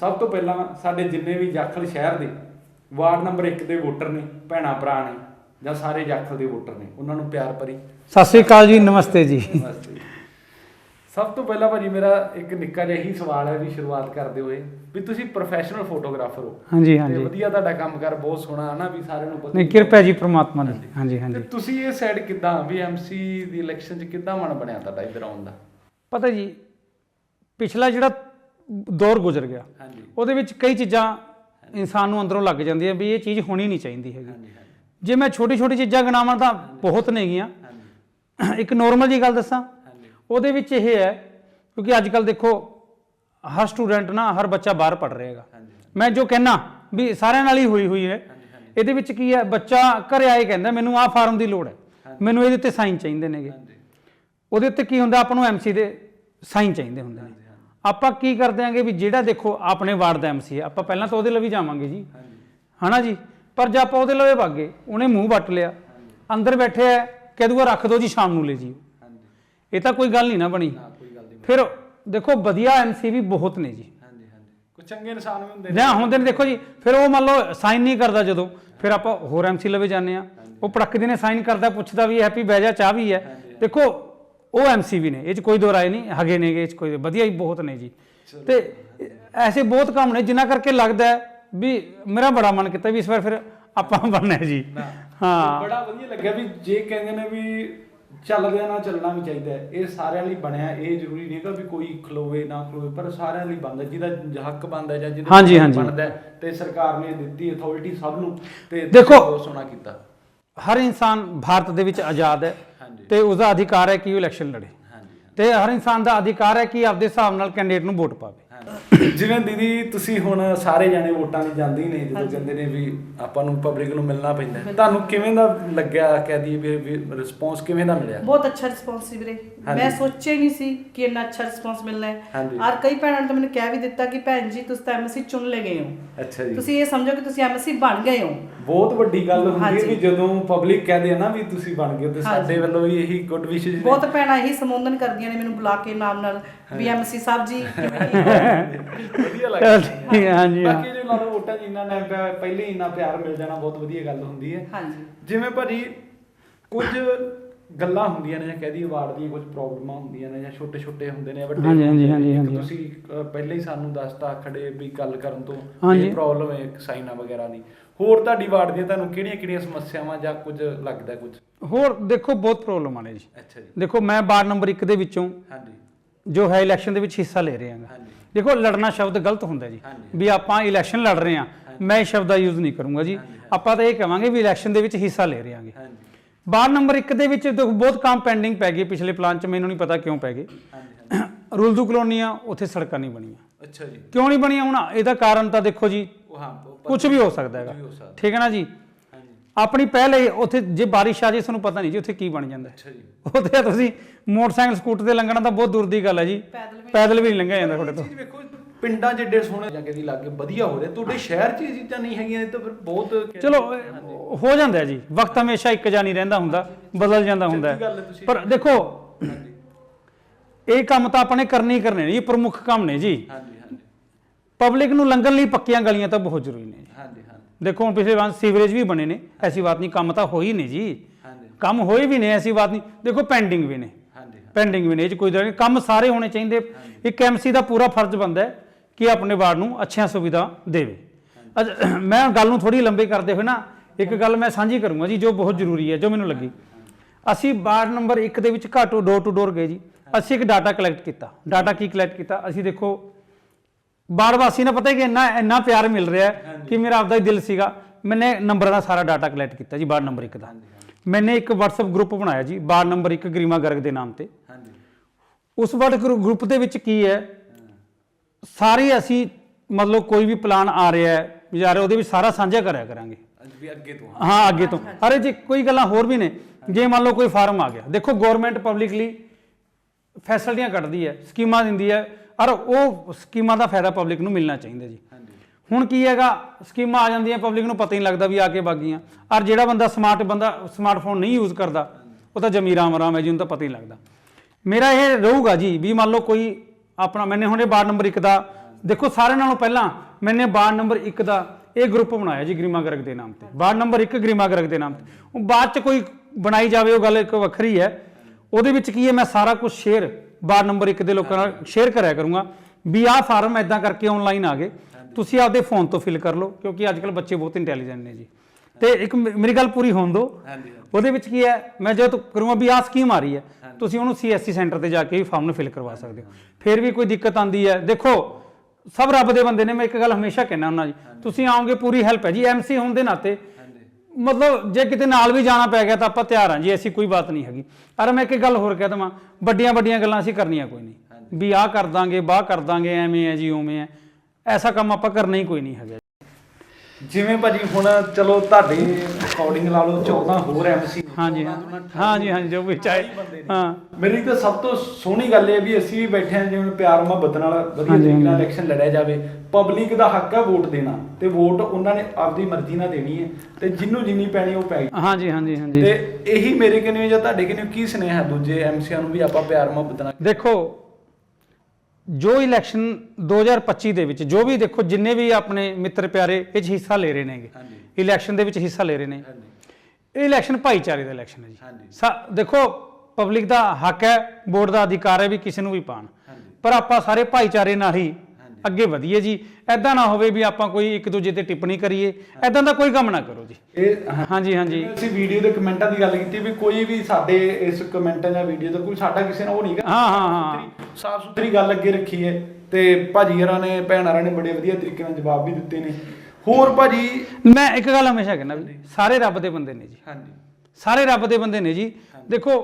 ਸਭ ਤੋਂ ਪਹਿਲਾਂ ਸਾਡੇ ਜਿੰਨੇ ਵੀ ਜਾਖਲ ਸ਼ਹਿਰ ਦੇ ਵਾਰਡ ਨੰਬਰ 1 ਦੇ ਵੋਟਰ ਨੇ ਭੈਣਾ ਭਰਾ ਨੇ ਜਾਂ ਸਾਰੇ ਜਾਖਲ ਦੇ ਵੋਟਰ ਨੇ ਉਹਨਾਂ ਨੂੰ ਪਿਆਰ ਭਰੀ। ਸਤਿ ਸ੍ਰੀ ਅਕਾਲ ਜੀ ਨਮਸਤੇ ਜੀ। ਨਮਸਤੇ ਸਭ ਤੋਂ ਪਹਿਲਾਂ ਭਾਜੀ ਮੇਰਾ ਇੱਕ ਨਿੱਕਾ ਜਿਹਾ ਹੀ ਸਵਾਲ ਹੈ ਵੀ ਸ਼ੁਰੂਆਤ ਕਰਦੇ ਹੋਏ ਵੀ ਤੁਸੀਂ ਪ੍ਰੋਫੈਸ਼ਨਲ ਫੋਟੋਗ੍ਰਾਫਰ ਹੋ। ਹਾਂਜੀ ਤੇ ਹਾਂਜੀ ਵਧੀਆ ਤੁਹਾਡਾ ਕੰਮ ਕਰ ਬਹੁਤ ਸੋਹਣਾ ਹੈ ਨਾ ਵੀ ਸਾਰਿਆਂ ਨੂੰ ਪਤਾ ਨਹੀਂ ਕਿਰਪਾ ਜੀ ਪ੍ਰਮਾਤਮਾ ਦੀ। ਹਾਂਜੀ। ਤੇ ਹਾਂਜੀ। ਤੁਸੀਂ ਇਹ ਸਾਈਡ ਕਿੱਦਾਂ ਵੀ ਐਮਸੀ ਦੀ ਇਲੈਕਸ਼ਨ 'ਚ ਕਿੱਦਾਂ ਮਨ ਬਣਿਆ ਤੁਹਾਡਾ ਇੱਧਰ ਆਉਣ ਦਾ? ਪਤਾ ਜੀ ਪਿਛਲਾ ਜਿਹੜਾ ਦੌਰ ਗੁਜ਼ਰ ਗਿਆ। ਹਾਂਜੀ। ਉਹਦੇ ਵਿੱਚ ਕਈ ਚੀਜ਼ਾਂ ਇਨਸਾਨ ਨੂੰ ਅੰਦਰੋਂ ਲੱਗ ਜਾਂਦੀਆਂ ਵੀ ਇਹ ਚੀਜ਼ ਹੋਣੀ ਨਹੀਂ ਚਾਹੀਦੀ ਹੈਗੀ। ਜੇ ਮੈਂ ਛੋਟੀ ਛੋਟੀ ਚੀਜ਼ਾਂ ਗਿਣਾਵਾਂ ਤਾਂ ਬਹੁਤ ਨੇਗੀਆਂ ਇੱਕ ਨੋਰਮਲ ਜੀ ਗੱਲ ਦੱਸਾਂ। ਉਹਦੇ ਵਿੱਚ ਇਹ ਹੈ ਕਿਉਂਕਿ ਅੱਜ ਕੱਲ ਦੇਖੋ ਹਰ ਸਟੂਡੈਂਟ ਨਾ ਹਰ ਬੱਚਾ ਬਾਹਰ ਪੜ ਰਿਹਾ ਹੈਗਾ। ਮੈਂ ਜੋ ਕਹਿਣਾ ਵੀ ਸਾਰਿਆਂ ਨਾਲ ਹੀ ਹੋਈ ਹੋਈ ਹੈ। ਇਹਦੇ ਵਿੱਚ ਕੀ ਹੈ ਬੱਚਾ ਘਰੇ ਆਏ ਕਹਿੰਦਾ ਮੈਨੂੰ ਆਹ ਫਾਰਮ ਦੀ ਲੋੜ ਹੈ। ਮੈਨੂੰ ਇਹਦੇ ਉੱਤੇ ਸਾਈਨ ਚਾਹੀਦੇ ਨੇਗੇ। ਉਹਦੇ ਉੱਤੇ ਕੀ ਹੁੰਦਾ ਆਪਾਂ ਨੂੰ ਐਮਸੀ ਦੇ ਸਾਈਨ ਚਾਹੀਦੇ ਹੁੰਦੇ ਨੇ। ਆਪਾਂ ਕੀ ਕਰਦੇ ਆਂਗੇ ਵੀ ਜਿਹੜਾ ਦੇਖੋ ਆਪਣੇ ਵਾਰਡ ਦਾ ਐਮਸੀ ਹੈ ਆਪਾਂ ਪਹਿਲਾਂ ਤਾਂ ਉਹਦੇ ਲਈ ਜਾਵਾਂਗੇ ਜੀ। ਹਾਂਜੀ ਹਨਾ ਜੀ? ਪਰ ਜੇ ਆਪਾਂ ਉਹਦੇ ਲਵੇ ਭਾਗੇ ਉਹਨੇ ਮੂੰਹ ਵੱਟ ਲਿਆ। ਅੰਦਰ ਬੈਠੇ ਹੈ ਕਹਦੂਗਾ ਰੱਖ ਦੋ ਜੀ ਸ਼ਾਮ ਨੂੰ ਲੈ ਜੀ ਇਹ ਤਾਂ ਕੋਈ ਗੱਲ ਨਹੀਂ ਨਾ ਬਣੀ। ਨਾ ਫਿਰ ਦੇਖੋ ਵਧੀਆ ਐਮਸੀ ਵੀ ਬਹੁਤ ਨੇ ਜੀ। ਚੰਗੇ ਇਨਸਾਨ ਵੀ ਹੁੰਦੇ ਨੇ। ਜਾਂ ਹੁੰਦੇ ਨੇ ਦੇਖੋ ਜੀ ਫਿਰ ਉਹ ਮੰਨ ਲਓ ਸਾਈਨ ਨਹੀਂ ਕਰਦਾ ਜਦੋਂ ਫਿਰ ਆਪਾਂ ਹੋਰ ਐਮਸੀ ਲਵੇ ਜਾਂਦੇ ਆ। ਉਹ ਪੜਕਦੇ ਨੇ ਸਾਈਨ ਕਰਦਾ ਪੁੱਛਦਾ ਵੀ ਹੈਪੀ ਬਹਿ ਜਾ ਚਾਹ ਵੀ ਹੈ। ਦੇਖੋ ਉਹ ਐਮਸੀ ਵੀ ਨੇ ਇਹ ਚ ਕੋਈ ਦੋ ਰਾਏ ਨਹੀਂ ਹਗੇ ਨੇਗੇ ਇਹ ਚ ਕੋਈ ਵਧੀਆ ਹੀ ਬਹੁਤ ਨੇ ਜੀ ਤੇ ਐਸੇ ਬਹੁਤ ਕੰਮ ਨੇ ਜਿਨ੍ਹਾਂ ਕਰਕੇ ਲੱਗਦਾ ਵੀ ਮੇਰਾ ਬੜਾ ਮਨ ਕੀਤਾ ਵੀ ਇਸ ਵਾਰ ਫਿਰ ਆਪਾਂ ਬਣਨਾ ਜੀ ਨਾ। ਹਾਂ ਬੜਾ ਵਧੀਆ ਲੱਗਿਆ ਵੀ ਜੇ ਕਹਿੰਦੇ ਨੇ ਵੀ ਚੱਲਦਿਆਂ ਨਾਲ ਚੱਲਣਾ ਵੀ ਚਾਹੀਦਾ। ਇਹ ਸਾਰਿਆਂ ਲਈ ਬਣਿਆ ਇਹ ਜ਼ਰੂਰੀ ਨਹੀਂ ਕਿ ਵੀ ਕੋਈ ਖਲੋਵੇ ਨਾ ਖਲੋਵੇ ਪਰ ਸਾਰਿਆਂ ਲਈ ਬਣਦਾ ਜਿਹਦਾ ਹੱਕ ਬਣਦਾ ਜਾਂ ਜਿਹਦਾ। ਬਣਦਾ ਤੇ ਸਰਕਾਰ ਨੇ ਦਿੱਤੀ ਅਥਾਰਟੀ ਸਭ ਨੂੰ ਤੇ ਦੇਖੋ- ਸੋਹਣਾ ਕੀਤਾ ਹਰ ਇਨਸਾਨ ਭਾਰਤ ਦੇ ਵਿੱਚ ਆਜ਼ਾਦ ਹੈ ਤੇ ਉਸ ਦਾ ਅਧਿਕਾਰ ਹੈ ਕਿ ਉਹ ਇਲੈਕਸ਼ਨ ਲੜੇ। ਹਾਂਜੀ ਤੇ ਹਰ ਇਨਸਾਨ ਦਾ ਅਧਿਕਾਰ ਹੈ ਕਿ ਆਪਦੇ ਹਿਸਾਬ ਨਾਲ ਕੈਂਡੀਡੇਟ ਨੂੰ ਵੋਟ ਪਾਵੇ। ਜਿਵੇਂ ਦੀਦੀ ਤੁਸੀਂ ਹੁਣ ਸਾਰੇ ਜਾਣੇ ਵੋਟਾਂ ਲਈ ਜਾਂਦੇ ਹੀ ਨੇ ਜਦੋਂ ਕਹਿੰਦੇ ਨੇ ਵੀ ਆਪਾਂ ਨੂੰ ਪਬਲਿਕ ਨੂੰ ਮਿਲਣਾ ਪੈਂਦਾ। ਤੁਹਾਨੂੰ ਕਿਵੇਂ ਦਾ ਲੱਗਿਆ ਕਹਿ ਦਈਏ ਵੀ ਰਿਸਪੌਂਸ ਕਿਵੇਂ ਦਾ ਮਿਲਿਆ ਬਹੁਤ ਅੱਛਾ ਰਿਸਪੌਂਸ ਸੀ ਵੀਰੇ। ਮੈਂ ਸੋਚਿਆ ਹੀ ਨਹੀਂ ਸੀ ਕਿ ਇੰਨਾ ਅੱਛਾ ਰਿਸਪੌਂਸ ਮਿਲਣਾ ਹੈ। ਔਰ ਕਈ ਭੈਣਾਂ ਨੇ ਤਾਂ ਮੈਨੂੰ ਕਹਿ ਵੀ ਦਿੱਤਾ ਕਿ ਭੈਣ ਜੀ ਤੁਸੀਂ ਤਾਂ ਐਮਐਸਸੀ ਚੁਣ ਲਏ ਗਏ ਹੋ ਅੱਛਾ ਜੀ ਤੁਸੀਂ ਇਹ ਸਮਝੋ ਕਿ ਤੁਸੀਂ ਐਮਐਸਸੀ ਬਣ ਗਏ ਹੋ ਬਹੁਤ ਵੱਡੀ ਗੱਲ ਹੁੰਦੀ ਹੈ। ਵੀ ਜਦੋਂ ਪਬਲਿਕ ਕਹਦੇ ਆ ਨਾ ਵੀ ਤੁਸੀਂ ਬਣ ਗਏ ਤੇ। ਸਾਡੇ ਵੱਲੋਂ ਵੀ ਇਹੀ ਗੁੱਡ ਵਿਸ਼ੇਸ ਨੇ ਬਹੁਤ ਭੈਣਾਂ ਇਹੀ ਸੰਬੋਧਨ ਕਰਦੀਆਂ ਨੇ ਮੈਨੂੰ ਬੁਲਾ ਕੇ ਨਾਮ ਨਾਲ ਵੀ ਐਮਐਸਸੀ ਸਾਹਿਬ ਜੀ ਕਿਵੇਂ? ਵਧੀਆ ਲੱਗਦਾ ਹਾਂਜੀ, ਹਾਂ। ਬਾਕੀ ਜੇ ਲਾ ਲਓ ਵੋਟਾਂ 'ਚ ਇੰਨਾ ਨਾ ਪਿਆ- ਪਹਿਲੇ ਹੀ ਇੰਨਾ ਪਿਆਰ ਮਿਲ ਜਾਣਾ ਬਹੁਤ ਵਧੀਆ ਗੱਲ ਹੁੰਦੀ ਹੈ ਹਾਂਜੀ ਜਿਵੇਂ ਭਾਜੀ ਕੁਝ ਗੱਲਾਂ ਹੁੰਦੀਆਂ ਨੇ ਜਾਂ ਕਹਿ ਦਈਏ ਵਾਰਡ ਦੀਆਂ ਕੁਝ ਪ੍ਰੋਬਲਮਾਂ ਹੁੰਦੀਆਂ ਨੇ ਜਾਂ ਛੋਟੇ ਛੋਟੇ ਹੁੰਦੇ ਨੇ ਵੱਡੇ ਹਾਂਜੀ, ਹਾਂਜੀ, ਹੁੰਦੇ ਨੇ। ਹਾਂਜੀ, ਇੱਕ ਹਾਂਜੀ। ਤੁਸੀਂ ਅ, ਪਹਿਲੇ ਹੀ ਸਾਨੂੰ ਦੱਸਤਾ ਖੜੇ ਵੀ ਗੱਲ ਕਰਨ ਤੋਂ ਹਾਂਜੀ। ਇਹ ਪ੍ਰੋਬਲਮ ਹੈ ਇੱਕ ਸਾਈਨਾ ਵਗੈਰਾ ਦੀ ਹੋਰ ਤੁਹਾਡੀ ਵਾਰਡ ਦੀਆਂ ਤੁਹਾਨੂੰ ਕਿਹੜੀਆਂ ਕਿਹੜੀਆਂ ਸਮੱਸਿਆਵਾਂ ਜਾਂ ਕੁਝ ਲੱਗਦਾ ਕੁਝ ਹੋਰ ਦੇਖੋ ਬਹੁਤ ਪ੍ਰੋਬਲਮ ਨੇ ਜੀ ਅੱਛਾ ਜੀ ਦੇਖੋ ਮੈਂ ਵਾਰਡ ਨੰਬਰ 1 ਦੇ ਵਿੱਚੋਂ ਹਾਂਜੀ ਜੋ ਹੈ ਇਲੈਕਸ਼ਨ ਦੇ ਵਿੱਚ ਹਿੱਸਾ ਲੈ ਰਿਹਾ ਹਾਂ ਦੇਖੋ ਲੜਨਾ ਸ਼ਬਦ ਗਲਤ ਹੁੰਦਾ ਜੀ। ਵੀ ਆਪਾਂ ਇਲੈਕਸ਼ਨ ਲੜ ਰਹੇ ਹਾਂ ਮੈਂ ਇਹ ਸ਼ਬਦ ਦਾ ਯੂਜ਼ ਨਹੀਂ ਕਰੂੰਗਾ ਜੀ। ਆਪਾਂ ਤਾਂ ਇਹ ਕਹਾਂਗੇ ਵੀ ਇਲੈਕਸ਼ਨ ਦੇ ਵਿੱਚ ਹਿੱਸਾ ਲੈ ਰਹੇ ਹਾਂਗੇ। ਵਾਰਡ ਨੰਬਰ 1 ਦੇ ਵਿੱਚ ਦੇਖੋ ਬਹੁਤ ਕੰਮ ਪੈਂਡਿੰਗ ਪੈ ਗਏ ਪਿਛਲੇ ਪਲਾਨ 'ਚ ਮੈਨੂੰ ਨਹੀਂ ਪਤਾ ਕਿਉਂ ਪੈ ਗਏ। ਰੁਲਦੂ ਕਲੋਨੀ ਆ ਉੱਥੇ ਸੜਕਾਂ ਨਹੀਂ ਬਣੀਆਂ। ਅੱਛਾ ਜੀ। ਕਿਉਂ ਨਹੀਂ ਬਣੀਆਂ ਹੁਣ? ਇਹਦਾ ਕਾਰਨ ਤਾਂ ਦੇਖੋ ਜੀ। ਕੁਝ ਵੀ ਹੋ ਸਕਦਾ ਹੈਗਾ। ਠੀਕ ਹੈ ਨਾ ਜੀ? ਆਪਣੀ ਪਹਿਲੇ ਉੱਥੇ ਜੇ ਬਾਰਿਸ਼ ਆ ਜੇ ਤੁਹਾਨੂੰ ਪਤਾ ਨਹੀਂ ਜੀ ਉੱਥੇ ਕੀ ਬਣ ਜਾਂਦਾ। ਅੱਛਾ ਜੀ। ਉੱਥੇ ਤੁਸੀਂ ਮੋਟਰਸਾਈਕਲ ਸਕੂਟਰ ਤੇ ਲੰਘਣਾ ਤਾਂ ਬਹੁਤ ਦੂਰ ਦੀ ਗੱਲ ਹੈ ਜੀ। ਪੈਦਲ ਵੀ ਨਹੀਂ ਲੰਘਿਆ ਜਾਂਦਾ ਤੁਹਾਡੇ ਤੋਂ। ਵੇਖੋ ਪਿੰਡਾਂ ਜਿੱਡੇ ਸੋਹਣੇ ਜਾਂ ਕਿਤੇ ਲਾਗੇ ਵਧੀਆ ਹੋ ਰਿਹਾ ਤੁਹਾਡੇ ਸ਼ਹਿਰ 'ਚ ਇਹ ਚੀਜ਼ਾਂ ਨਹੀਂ ਹੈਗੀਆਂ ਇਹ ਤਾਂ ਫਿਰ ਬਹੁਤ ਚਲੋ ਇਹ ਹੋ ਜਾਂਦਾ ਹੈ ਜੀ। ਵਕਤ ਹਮੇਸ਼ਾ ਇੱਕ ਜਿਹਾ ਨਹੀਂ ਰਹਿੰਦਾ ਹੁੰਦਾ ਬਦਲ ਜਾਂਦਾ ਹੁੰਦਾ ਪਰ ਦੇਖੋ ਇਹ ਕੰਮ ਤਾਂ ਆਪਣੇ ਕਰਨੇ ਹੀ ਕਰਨੇ ਨੇ ਜੀ ਪ੍ਰਮੁੱਖ ਕੰਮ ਨੇ ਜੀ। ਹਾਂਜੀ ਹਾਂਜੀ। ਪਬਲਿਕ ਨੂੰ ਲੰਘਣ ਲਈ ਪੱਕੀਆਂ ਗਲੀਆਂ ਤਾਂ ਬਹੁਤ ਜ਼ਰੂਰੀ ਨੇ ਜੀ। ਹਾਂਜੀ। ਦੇਖੋ ਹੁਣ ਪਿਛਲੇ ਵਾਰ ਸੀਵਰੇਜ ਵੀ ਬਣੇ ਨੇ ਐਸੀ ਬਾਤ ਨਹੀਂ ਕੰਮ ਤਾਂ ਹੋਈ ਨੇ ਜੀ। ਹਾਂਜੀ। ਕੰਮ ਹੋਏ ਵੀ ਨੇ ਐਸੀ ਬਾਤ ਨਹੀਂ। ਦੇਖੋ ਪੈਂਡਿੰਗ ਵੀ ਨੇ। ਹਾਂਜੀ ਪੈਂਡਿੰਗ ਵੀ ਨੇ ਇਹ 'ਚ ਕੋਈ ਗੱਲ ਨਹੀਂ। ਕੰਮ ਸਾਰੇ ਹੋਣੇ ਚਾਹੀਦੇ। ਇੱਕ ਐਮਸੀ ਦਾ ਪੂਰਾ ਫਰਜ਼ ਬਣਦਾ ਹੈ ਕਿ ਆਪਣੇ ਵਾਰਡ ਨੂੰ ਅੱਛੀਆਂ ਸੁਵਿਧਾ ਦੇਵੇ। ਅੱਜ ਮੈਂ ਗੱਲ ਨੂੰ ਥੋੜੀ ਲੰਬੀ ਕਰਦੇ ਹੋਏ ਨਾ ਇੱਕ ਗੱਲ ਮੈਂ ਸਾਂਝੀ ਕਰੂੰਗਾ ਜੀ ਜੋ ਬਹੁਤ ਜ਼ਰੂਰੀ ਹੈ ਜੋ ਮੈਨੂੰ ਲੱਗੀ। ਅਸੀਂ ਵਾਰਡ ਨੰਬਰ 1 ਦੇ ਵਿੱਚ ਘਾਟੋ ਡੋਰ ਟੂ ਡੋਰ ਗਏ ਜੀ। ਅਸੀਂ ਇੱਕ ਡਾਟਾ ਕਲੈਕਟ ਕੀਤਾ। ਡਾਟਾ ਕੀ ਕਲੈਕਟ ਕੀਤਾ? ਅਸੀਂ ਦੇਖੋ ਵਾਰਡ ਵਾਸੀ ਨੇ ਪਤਾ ਹੈ ਕਿ ਇੰਨਾ ਇੰਨਾ ਪਿਆਰ ਮਿਲ ਰਿਹਾ ਹੈ ਕਿ ਮੇਰਾ ਆਪਦਾ ਹੀ ਦਿਲ ਸੀਗਾ। ਮੈਨੇ ਨੰਬਰਾਂ ਦਾ ਸਾਰਾ ਡਾਟਾ ਕਲੈਕਟ ਕੀਤਾ ਜੀ ਵਾਰਡ ਨੰਬਰ 1 ਦਾ। ਮੈਨੇ ਇੱਕ WhatsApp ਗਰੁੱਪ ਬਣਾਇਆ ਜੀ ਵਾਰਡ ਨੰਬਰ 1 ਗਰੀਮਾ ਗਰਗ ਦੇ ਨਾਮ ਤੇ। ਹਾਂਜੀ। ਉਸ ਵਾਰਡ ਗਰੁੱਪ ਦੇ ਵਿੱਚ ਕੀ ਹੈ? ਸਾਰੇ ਅਸੀਂ ਮਤਲਬ ਕੋਈ ਵੀ ਪਲਾਨ ਆ ਰਿਹਾ ਹੈ ਵਿਚਾਰੇ ਉਹਦੇ ਵਿੱਚ ਸਾਰਾ ਸਾਂਝਾ ਕਰਿਆ ਕਰਾਂਗੇ। ਅੱਜ ਵੀ ਅੱਗੇ ਤੋਂ। ਹਾਂ ਅੱਗੇ ਤੋਂ। ਅਰੇ ਜੀ ਕੋਈ ਗੱਲਾਂ ਹੋਰ ਵੀ ਨੇ ਜੇ ਮੰਨ ਲਓ ਕੋਈ ਫਾਰਮ ਆ ਗਿਆ। ਦੇਖੋ ਗਵਰਨਮੈਂਟ ਪਬਲਿਕਲੀ ਫੈਸਿਲਿਟੀਆਂ ਕੱਢਦੀ ਹੈ ਸਕੀਮਾਂ ਦਿੰਦੀ ਹੈ ਔਰ ਉਹ ਸਕੀਮਾਂ ਦਾ ਫਾਇਦਾ ਪਬਲਿਕ ਨੂੰ ਮਿਲਣਾ ਚਾਹੀਦਾ ਜੀ। ਹਾਂਜੀ। ਹੁਣ ਕੀ ਹੈਗਾ ਸਕੀਮਾਂ ਆ ਜਾਂਦੀਆਂ ਪਬਲਿਕ ਨੂੰ ਪਤਾ ਹੀ ਨਹੀਂ ਲੱਗਦਾ ਵੀ ਆ ਕੇ ਬਾਗੀਆਂ ਔਰ ਜਿਹੜਾ ਬੰਦਾ ਸਮਾਰਟ ਬੰਦਾ ਸਮਾਰਟਫੋਨ ਨਹੀਂ ਯੂਜ਼ ਕਰਦਾ ਉਹ ਤਾਂ ਜਮੀ ਰਾਮ ਰਾਮ ਹੈ ਜੀ ਉਹਨੂੰ ਤਾਂ ਪਤਾ ਹੀ ਨਹੀਂ ਲੱਗਦਾ। ਮੇਰਾ ਇਹ ਰਹੂਗਾ ਜੀ ਵੀ ਮੰਨ ਲਓ ਕੋਈ ਆਪਣਾ ਮੈਨੇ ਹੁਣੇ ਵਾਰਡ ਨੰਬਰ 1 ਦਾ ਦੇਖੋ ਸਾਰਿਆਂ ਨਾਲੋਂ ਪਹਿਲਾਂ ਮੈਨੇ ਵਾਰਡ ਨੰਬਰ 1 ਦਾ ਇਹ ਗਰੁੱਪ ਬਣਾਇਆ ਜੀ ਗਰੀਮਾ ਗਰਗ ਦੇ ਨਾਮ ਤੇ। ਵਾਰਡ ਨੰਬਰ 1 ਗਰੀਮਾ ਗਰਗ ਦੇ ਨਾਮ ਤੇ। ਉਹ ਬਾਅਦ ਚ ਕੋਈ ਬਣਾਈ ਜਾਵੇ ਉਹ ਗੱਲ ਇੱਕ ਵੱਖਰੀ ਹੈ। ਉਹਦੇ ਵਿੱਚ ਕੀ ਹੈ ਮੈਂ ਸਾਰਾ ਕੁਝ ਸ਼ੇਅਰ ਵਾਰਡ ਨੰਬਰ 1 ਦੇ ਲੋਕਾਂ ਨਾਲ ਸ਼ੇਅਰ ਕਰਿਆ ਕਰੂੰਗਾ। ਵੀ ਆਹ ਫਾਰਮ ਐਦਾਂ ਕਰਕੇ ਆਨਲਾਈਨ ਆ ਗਏ। ਤੁਸੀਂ ਆਪਦੇ ਫੋਨ ਤੋਂ ਫਿਲ ਕਰ ਲਓ ਕਿਉਂਕਿ ਅੱਜ ਕੱਲ ਬੱਚੇ ਬਹੁਤ ਇੰਟੈਲੀਜੈਂਟ ਨੇ ਜੀ। ਤੇ ਇੱਕ ਮੇਰੀ ਗੱਲ ਪੂਰੀ ਹੋਣ ਦਿਓ। ਹਾਂਜੀ ਉਹਦੇ ਵਿੱਚ ਕੀ ਹੈ ਮੈਂ ਜੇ ਤੂੰ ਕਰੂੰਗਾ ਵੀ ਆਹ ਸਕੀਮ ਆ ਰਹੀ ਹੈ ਤੁਸੀਂ ਉਹਨੂੰ ਸੀਐਸਸੀ ਸੈਂਟਰ ਤੇ ਜਾ ਕੇ ਵੀ ਫਾਰਮ ਨੂੰ ਫਿਲ ਕਰਵਾ ਸਕਦੇ ਹੋ। ਫਿਰ ਵੀ ਕੋਈ ਦਿੱਕਤ ਆਂਦੀ ਹੈ। ਦੇਖੋ ਸਭ ਰੱਬ ਦੇ ਬੰਦੇ ਨੇ ਮੈਂ ਇੱਕ ਗੱਲ ਹਮੇਸ਼ਾ ਕਹਿਣਾ ਹੁੰਦਾ ਜੀ। ਤੁਸੀਂ ਆਓਗੇ ਪੂਰੀ ਹੈਲਪ ਹੈ ਜੀ। ਐਮਸੀ ਹੋਣ ਦੇ ਨਾਤੇ ਮਤਲਬ ਜੇ ਕਿਤੇ ਨਾਲ ਵੀ ਜਾਣਾ ਪੈ ਗਿਆ ਤਾਂ ਆਪਾਂ ਤਿਆਰ ਹਾਂ ਜੀ ਐਸੀ ਕੋਈ ਬਾਤ ਨਹੀਂ ਹੈਗੀ। ਅਰ ਮੈਂ ਇੱਕ ਗੱਲ ਹੋਰ ਕਹਿ ਦਵਾਂ ਵੱਡੀਆਂ ਵੱਡੀਆਂ ਗੱਲਾਂ ਅਸੀਂ ਕਰਨੀਆਂ ਕੋਈ ਨਹੀਂ। ਵੀ ਆਹ ਕਰ ਦਾਂਗੇ ਬਾਹ ਕਰ ਦਾਂਗੇ ਐਵੇਂ ਹੈ ਜੀ ਉਵੇਂ ਹੈ। ਐਸਾ ਕੰਮ ਆਪਾਂ ਕਰਨਾ ਹੀ ਕੋਈ ਨਹੀਂ ਹੈਗਾ। ਜਿਵੇਂ ਭਾਜੀ ਹੁਣ ਚਲੋ ਤੁਹਾਡੇ ਅਕੋਰਡਿੰਗ ਲਾ ਲਓ 14 ਹੋਰ ਐਮਸੀ ਹਾਂਜੀ ਹਾਂਜੀ ਹਾਂਜੀ ਜੋ ਵੀ ਚਾਹੇ ਹਾਂ। ਮੇਰੀ ਤਾਂ ਸਭ ਤੋਂ ਸੋਹਣੀ ਗੱਲ ਇਹ ਵੀ ਅਸੀਂ ਵੀ ਬੈਠੇ ਹਾਂ ਜਿਵੇਂ ਪਿਆਰ ਮੁਹੱਬਤ ਨਾਲ ਵਧੀਆ ਤਰੀਕੇ ਨਾਲ। ਇਲੈਕਸ਼ਨ ਲੜਿਆ ਜਾਵੇ ਪਬਲਿਕ ਦਾ ਹੱਕ ਹੈ ਵੋਟ ਦੇਣਾ ਤੇ ਵੋਟ ਉਹਨਾਂ ਨੇ ਆਪਦੀ ਮਰਜ਼ੀ ਨਾਲ ਦੇਣੀ ਹੈ ਤੇ ਜਿੰਨੂੰ ਜਿੰਨੀ ਪੈਣੀ ਉਹ ਪੈ ਗਈ ਹਾਂਜੀ ਹਾਂਜੀ ਹਾਂਜੀ। ਤੇ ਇਹੀ ਮੇਰੇ ਕਿਨੇ ਜਾਂ ਤੁਹਾਡੇ ਕਿਨੇ ਕੀ ਸੁਨੇਹਾ ਦੂਜੇ ਐਮਸੀਆਂ ਨੂੰ ਵੀ ਆਪਾਂ ਪਿਆਰ ਮੁਹੱਬਤ ਨਾਲ ਦੇਖੋ ਜੋ ਇਲੈਕਸ਼ਨ 2025 ਦੇ ਵਿੱਚ ਜੋ ਵੀ ਦੇਖੋ ਜਿੰਨੇ ਵੀ ਆਪਣੇ ਮਿੱਤਰ ਪਿਆਰੇ ਇਹ 'ਚ ਹਿੱਸਾ ਲੈ ਰਹੇ ਨੇਗੇ। ਇਲੈਕਸ਼ਨ ਦੇ ਵਿੱਚ ਹਿੱਸਾ ਲੈ ਰਹੇ ਨੇ। ਇਹ ਇਲੈਕਸ਼ਨ ਭਾਈਚਾਰੇ ਦਾ ਇਲੈਕਸ਼ਨ ਹੈ ਜੀ। ਸਾ- ਦੇਖੋ ਪਬਲਿਕ ਦਾ ਹੱਕ ਹੈ ਵੋਟ ਦਾ ਅਧਿਕਾਰ ਹੈ ਵੀ ਕਿਸੇ ਨੂੰ ਵੀ ਪਾਣ ਪਰ ਆਪਾਂ ਸਾਰੇ ਭਾਈਚਾਰੇ ਨਾਲ ਹੀ। ਅੱਗੇ ਵਧੀਏ ਜੀ। ਐਦਾਂ ਨਾ ਹੋਵੇ ਵੀ ਆਪਾਂ ਕੋਈ ਇੱਕ ਦੂਜੇ ਤੇ ਟਿੱਪਣੀ ਕਰੀਏ। ਐਦਾਂ ਦਾ ਕੋਈ ਕੰਮ ਨਾ ਕਰੋ ਜੀ। ਇਹ ਹਾਂਜੀ ਹਾਂਜੀ। ਅਸੀਂ ਵੀਡੀਓ ਦੇ ਕਮੈਂਟਾਂ ਦੀ ਗੱਲ ਕੀਤੀ ਵੀ ਕੋਈ ਵੀ ਸਾਡੇ ਇਸ ਕਮੈਂਟਾਂ ਜਾਂ ਵੀਡੀਓ ਦਾ ਕੋਈ ਸਾਡਾ ਕਿਸੇ ਨਾਲ ਉਹ ਨਹੀਂਗਾ ਹਾਂ ਹਾਂ ਹਾਂ। ਸਾਫ਼ ਸੁਥਰੀ ਗੱਲ ਅੱਗੇ ਰੱਖੀ ਹੈ ਤੇ ਭਾਜੀ ਹਰਾਂ ਨੇ ਭੈਣ ਹਰਾਂ ਨੇ ਬੜੇ ਵਧੀਆ ਤਰੀਕੇ ਨਾਲ ਜਵਾਬ ਵੀ ਦਿੱਤੇ ਨੇ। ਹੋਰ ਭਾਜੀ? ਮੈਂ ਇੱਕ ਗੱਲ ਹਮੇਸ਼ਾ ਕਹਿੰਦਾ ਵੀ ਸਾਰੇ ਰੱਬ ਦੇ ਬੰਦੇ ਨੇ ਜੀ। ਹਾਂਜੀ। ਸਾਰੇ ਰੱਬ ਦੇ ਬੰਦੇ ਨੇ ਜੀ। ਦੇਖੋ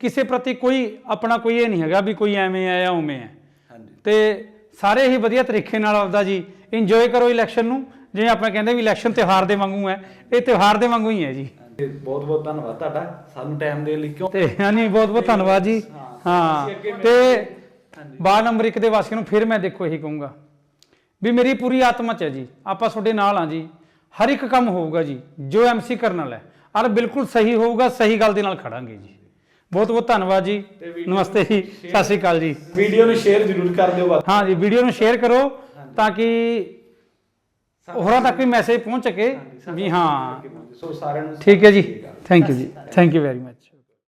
ਕਿਸੇ ਪ੍ਰਤੀ ਕੋਈ ਆਪਣਾ ਕੋਈ ਇਹ ਨਹੀਂ ਹੈਗਾ ਵੀ ਕੋਈ ਐਵੇਂ ਆ ਜਾਂ ਉਵੇਂ ਹੈ। ਹਾਂਜੀ। ਤੇ ਸਾਰੇ ਹੀ ਵਧੀਆ ਤਰੀਕੇ ਨਾਲ ਆਪਦਾ ਜੀ ਇੰਜੋਏ ਕਰੋ ਇਲੈਕਸ਼ਨ ਨੂੰ। ਜਿਵੇਂ ਆਪਾਂ ਕਹਿੰਦੇ ਵੀ ਇਲੈਕਸ਼ਨ ਤਿਉਹਾਰ ਦੇ ਵਾਂਗੂ ਹੈ। ਇਹ ਤਿਉਹਾਰ ਦੇ ਵਾਂਗੂ ਹੀ ਹੈ ਜੀ। ਬਹੁਤ ਬਹੁਤ ਧੰਨਵਾਦ ਤੁਹਾਡਾ। ਸਾਨੂੰ ਟਾਈਮ ਦੇਣ ਲਈ ਕਿਉਂ? ਤੇ ਹਾਂਜੀ ਬਹੁਤ ਬਹੁਤ ਧੰਨਵਾਦ ਜੀ। ਹਾਂ। ਤੇ ਵਾਰਡ ਨੰਬਰ 1 ਦੇ ਵਾਸੀਆਂ ਨੂੰ ਫਿਰ ਮੈਂ ਦੇਖੋ ਇਹੀ ਕਹੂੰਗਾ ਵੀ ਮੇਰੀ ਪੂਰੀ ਆਤਮਾ ਚ ਹੈ ਜੀ ਆਪਾਂ ਤੁਹਾਡੇ ਨਾਲ ਆ ਜੀ ਹਰ ਇੱਕ ਕੰਮ ਹੋਊਗਾ ਜੀ ਜੋ ਐਮਸੀ ਕਰਨ ਵਾਲਾ ਹੈ ਔਰ ਬਿਲਕੁਲ ਸਹੀ ਹੋਊਗਾ ਸਹੀ ਗੱਲ ਦੇ ਨਾਲ ਖੜਾਂਗੇ ਜੀ। ਬਹੁਤ ਬਹੁਤ ਧੰਨਵਾਦ ਜੀ ਨਮਸਤੇ ਜੀ ਸਤਿ ਸ਼੍ਰੀ ਅਕਾਲ ਜੀ। ਵੀਡੀਓ ਨੂੰ ਸ਼ੇਅਰ ਜ਼ਰੂਰ ਕਰ ਦਿਓ ਹਾਂ ਜੀ ਵੀਡੀਓ ਨੂੰ ਸ਼ੇਅਰ ਕਰੋ ਤਾਂ ਕਿ ਹੋਰਾਂ ਤੱਕ ਵੀ ਮੈਸੇਜ ਪਹੁੰਚ ਸਕੇ ਵੀ ਹਾਂ। ਸੋ ਸਾਰਿਆਂ ਨੂੰ ਠੀਕ ਹੈ ਜੀ ਥੈਂਕ ਯੂ ਜੀ ਥੈਂਕ ਯੂ ਵੈਰੀ ਮਚ